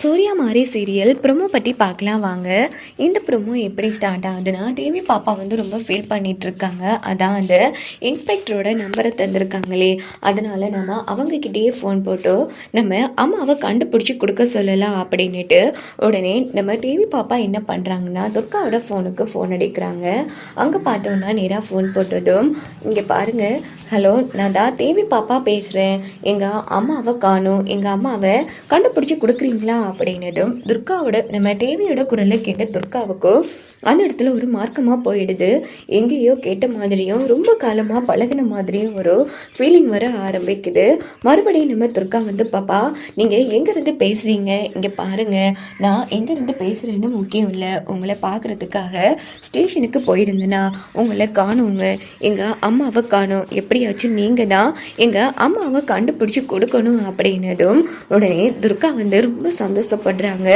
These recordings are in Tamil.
சூர்யா மாதிரி சீரியல் ப்ரொமோ பற்றி பார்க்கலாம் வாங்க. இந்த ப்ரொமோ எப்படி ஸ்டார்ட் ஆகுதுன்னா தேவி பாப்பா வந்து ரொம்ப ஃபீல் பண்ணிகிட்ருக்காங்க அதான் அந்த இன்ஸ்பெக்டரோட நம்பரை தந்திருக்காங்களே. அதனால் நம்ம அவங்கக்கிட்டேயே ஃபோன் போட்டு நம்ம அம்மாவை கண்டுபிடிச்சி கொடுக்க சொல்லலாம் அப்படின்னுட்டு உடனே நம்ம தேவி பாப்பா என்ன பண்ணுறாங்கன்னா துர்காவோட ஃபோனுக்கு ஃபோன் அடிக்கிறாங்க. அங்கே பார்த்தோன்னா நேராக ஃபோன் போட்டதும் இங்கே பாருங்கள் ஹலோ நான் தான் தேவி பாப்பா பேசுகிறேன் எங்கள் அம்மாவை காணும். எங்கள் அம்மாவை கண்டுபிடிச்சி கொடுக்குறீங்களா? அப்படின்னதும் துர்காவோட நம்ம தேவியோட குரலை கேட்ட துர்காவுக்கு அந்த இடத்துல ஒரு மார்க்கமாக போயிடுது. எங்கேயோ கேட்ட மாதிரியும் ரொம்ப காலமாக பழகின மாதிரியும் ஒரு ஃபீலிங் வர ஆரம்பிக்குது. மறுபடியும் நம்ம துர்கா வந்து பாப்பா நீங்கள் எங்கேருந்து பேசுகிறீங்க இங்கே பாருங்கள் நான் எங்கேருந்து பேசுகிறேன்னு முக்கியம் இல்லை. உங்களை பார்க்குறதுக்காக ஸ்டேஷனுக்கு போயிருந்தேன்னா உங்களை காணுங்க. எங்கள் அம்மாவை காணும். எப்படியாச்சும் நீங்கள் தான் எங்கள் அம்மாவை கண்டுபிடிச்சி கொடுக்கணும் அப்படின்னதும் உடனே துர்கா வந்து ரொம்ப சந்தோஷப்படுறாங்க.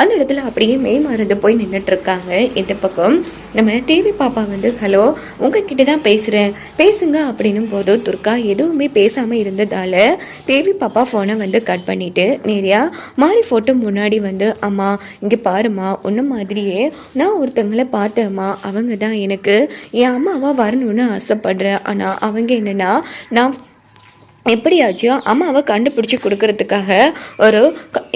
அந்த இடத்துல அப்படியே மே மறந்து போய் நின்றுட்டுருக்காங்க இந்த பக்கம் நம்ம டிவி பாப்பா வந்து ஹலோ உங்ககிட்ட தான் பேசுகிறேன் பேசுங்க அப்படின்னும் போது துர்கா எதுவுமே பேசாமல் இருந்ததால் தேவி பாப்பா ஃபோனை வந்து கட் பண்ணிவிட்டு நேரியா மாறி ஃபோட்டோ முன்னாடி வந்து அம்மா இங்கே பாரும்மா ஒன்று மாதிரியே நான் ஒருத்தங்களை பார்த்தேம்மா. அவங்க தான் எனக்கு என் அம்மாவா வரணும்னு ஆசைப்படுறேன். ஆனால் அவங்க என்னன்னா நான் எப்படியாச்சும் அம்மாவை கண்டுபிடிச்சி கொடுக்கறதுக்காக ஒரு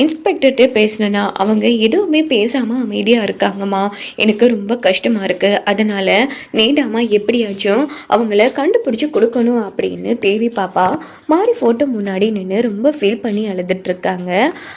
இன்ஸ்பெக்டர்கிட்ட பேசினேன்னா அவங்க எதுவுமே பேசாமல் அமைதியாக இருக்காங்கம்மா. எனக்கு ரொம்ப கஷ்டமாக இருக்குது அதனால் நேடாமா எப்படியாச்சும் அவங்கள கண்டுபிடிச்சி கொடுக்கணும் அப்படின்னு தேவி பாப்பா மாறி ஃபோட்டோ முன்னாடி நின்று ரொம்ப ஃபீல் பண்ணி அழுதுட்ருக்காங்க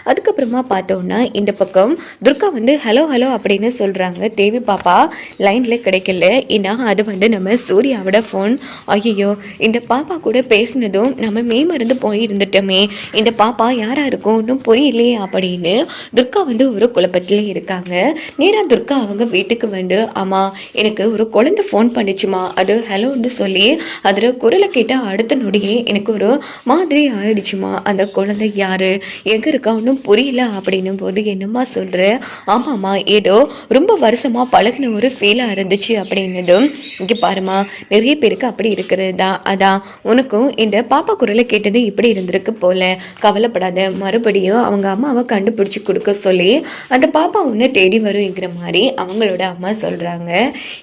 அதுக்கப்புறமா பார்த்தோன்னா இந்த பக்கம் துர்கா வந்து ஹலோ ஹலோ அப்படின்னு சொல்கிறாங்க தேவி பாப்பா லைனில் கிடைக்கல. ஏன்னா அது வந்து நம்ம சூர்யாவோட ஃபோன் ஐயோ இந்த பாப்பா கூட பேசினதும் நம்ம மேமருந்து போய் இருந்துட்டோமே இந்த பாப்பா யாரா இருக்கும் ஒன்றும் புரியலையே அப்படின்னு துர்கா வந்து ஒரு குழப்பத்தில் இருக்காங்க. நேராக துர்கா அவங்க வீட்டுக்கு வந்து ஆமா எனக்கு ஒரு குழந்தை ஃபோன் பண்ணிச்சுமா? அது ஹலோன்னு சொல்லி அதில் குரலை கேட்ட அடுத்த நொடியே எனக்கு ஒரு மாதிரி ஆயிடுச்சுமா? அந்த குழந்தை யாரு? எங்க இருக்கா? ஒன்றும் புரியல. அப்படின்னும் போது என்னம்மா சொல்ற? ஆமாம்மா ஏதோ ரொம்ப வருஷமா பழகின ஒரு ஃபீலாக இருந்துச்சு. அப்படின்னதும் இங்கே பாருமா நிறைய பேருக்கு அப்படி இருக்கிறது தான். அதான் உனக்கும் இந்த பாப்பா குரலை கேட்டது இப்படி இருந்திருக்கு போல. கவலைப்படாத மறுபடியும் அவங்க அம்மாவை கண்டுபிடிச்சி கொடுக்க சொல்லி அந்த பாப்பா ஒன்று தேடி வருங்கிற மாதிரி அவங்களோட அம்மா சொல்கிறாங்க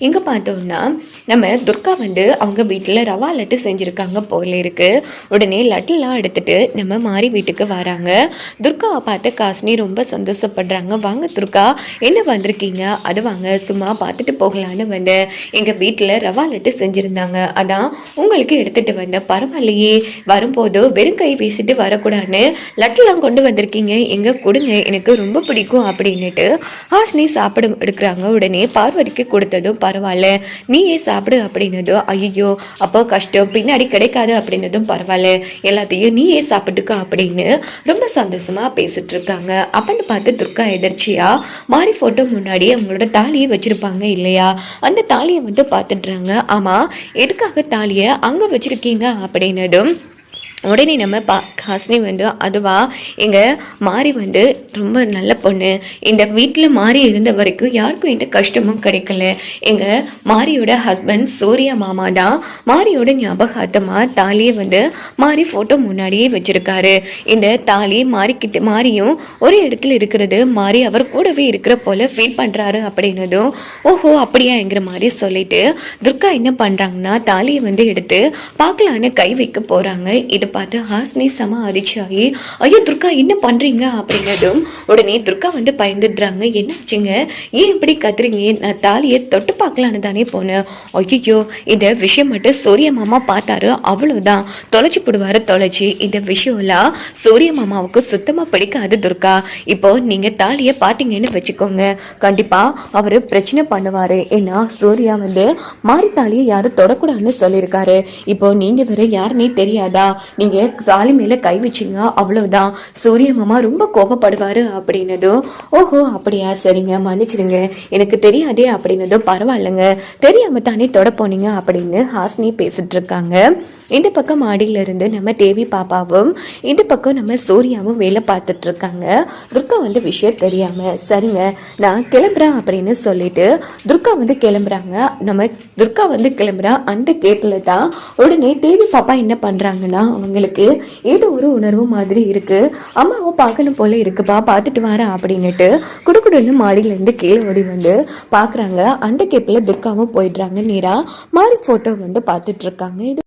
இங்கே பார்த்தோம்னா நம்ம துர்கா வந்து அவங்க வீட்டில் ரவா லட்டு செஞ்சுருக்காங்க போல இருக்கு. உடனே லட்டுலாம் எடுத்துட்டு நம்ம மாறி வீட்டுக்கு வராங்க. துர்காவை பார்த்து காசினி ரொம்ப சந்தோஷப்படுறாங்க. வாங்க துர்கா என்ன வந்திருக்கீங்க? அது வாங்க சும்மா பார்த்துட்டு போகலான்னு வந்தேன் எங்கள் வீட்டில் ரவா லட்டு செஞ்சுருந்தாங்க. அதான் உங்களுக்கு எடுத்துட்டு வந்தேன் பரவாயில்லையே வரும்போது வெறும் கை வீசிட்டு வரக்கூடாதுன்னு லட்டுலாம் கொண்டு வந்திருக்கீங்க. எங்க கொடுங்க எனக்கு ரொம்ப பிடிக்கும் அப்படின்னுட்டு ஹாஸ்னி சாப்பிட எடுக்கிறாங்க. உடனே பார்வதிக்கு கொடுத்ததும் பரவாயில்ல நீயே சாப்பிடு அப்படின்னதும் ஐயோ அப்போ கஷ்டம் பின்னாடி கிடைக்காது அப்படின்னதும் பரவாயில்ல எல்லாத்தையும் நீயே சாப்பிட்டுக்க அப்படின்னு ரொம்ப சந்தோஷமா பேசிட்டு இருக்காங்க. அப்படின்னு பார்த்து துர்கா எதிர்ச்சியா மாறி போட்டோ முன்னாடி அவங்களோட தாலியை வச்சிருப்பாங்க இல்லையா? அந்த தாலியை வந்து பார்த்துடுறாங்க ஆமா எதுக்காக தாலியை அங்க வச்சிருக்கீங்க அப்படின்னதும் உடனே நம்ம பா ஹாசினி வந்து அதுவா எங்கள் மாறி வந்து ரொம்ப நல்ல பொண்ணு. இந்த வீட்டில் மாறி இருந்த வரைக்கும் யாருக்கும் எந்த கஷ்டமும் கிடைக்கல. எங்கள் மாரியோட ஹஸ்பண்ட் சூர்யா மாமா தான். மாரியோட ஞாபகார்த்தமாக தாலியை வந்து மாறி ஃபோட்டோ முன்னாடியே வச்சுருக்காரு. இந்த தாலி மாறிக்கிட்டு மாறியும் ஒரு இடத்துல இருக்கிறது மாறி அவர் கூடவே இருக்கிற போல் ஃபீல் பண்ணுறாரு அப்படின்னதும் ஓஹோ அப்படியாங்கிற மாதிரி சொல்லிட்டு துர்கா என்ன பண்ணுறாங்கன்னா தாலியை வந்து எடுத்து பார்க்கலான்னு கை வைக்க போகிறாங்க இது பார்த்து ஹாஸ்னி செம அதிர்ச்சியாகி ஐயோ துர்கா என்ன பண்ணுறீங்க அப்படிங்கிறதும் உடனே துர்கா வந்து பயந்துடுறாங்க. என்னாச்சுங்க ஏன் இப்படி கத்துறீங்க? நான் தாலியை தொட்டு பார்க்கலான்னு தானே போனேன். ஐயோ இந்த விஷயம் மட்டும் சூரிய மாமா பார்த்தாரு. அவ்வளோதான் தொலைச்சி போடுவாரு தொலைச்சி. இந்த விஷயம்லாம் சூரிய மாமாவுக்கு சுத்தமாக பிடிக்காது துர்கா. இப்போ நீங்கள் தாலியை பார்த்தீங்கன்னு வச்சுக்கோங்க. கண்டிப்பாக அவர் பிரச்சனை பண்ணுவார். ஏன்னா சூர்யா வந்து மாறி தாலியை யாரும் தொடக்கூடாதுன்னு சொல்லியிருக்காரு. இப்போ நீங்கள் வேற யாருன்னே தெரியாதா? நீங்கள் தாலி மேலே கை வச்சிங்க அவ்வளவுதான். சூரிய மாமா ரொம்ப கோபப்படுவார் அப்படின்னதும் ஓஹோ அப்படியா? சரிங்க மன்னிச்சிடுங்க. எனக்கு தெரியாதே அப்படின்னதும் பரவாயில்லைங்க. தெரியாம தானே தொட போனீங்க அப்படின்னு ஹாஸ்னி பேசிட்டு இருக்காங்க. இந்த பக்கம் மாடியில இருந்து நம்ம தேவி பாப்பாவும் இந்த பக்கம் நம்ம சூர்யாவும் வேலை பார்த்துட்டு இருக்காங்க. துர்கா வந்து விஷயம் தெரியாம சரிங்க நான் கிளம்புறேன் அப்படின்னு சொல்லிட்டு துர்கா வந்து கிளம்புறாங்க. நம்ம துர்கா வந்து கிளம்புறா. அந்த கேப்பில் தான் உடனே தேவி பாப்பா என்ன பண்ணுறாங்கன்னா அவங்களுக்கு ஏதோ ஒரு உணர்வு மாதிரி இருக்குது அம்மாவும் பார்க்கணும் போல இருக்குப்பா பார்த்துட்டு வரேன் அப்படின்னுட்டு குடுக்குடுன்னு மாடியிலேருந்து கீழே ஓடி வந்து பார்க்குறாங்க. அந்த கேப்பில் துர்காவும் போயிடுறாங்க. நேராக மாறி ஃபோட்டோ வந்து பார்த்துட்ருக்காங்க இது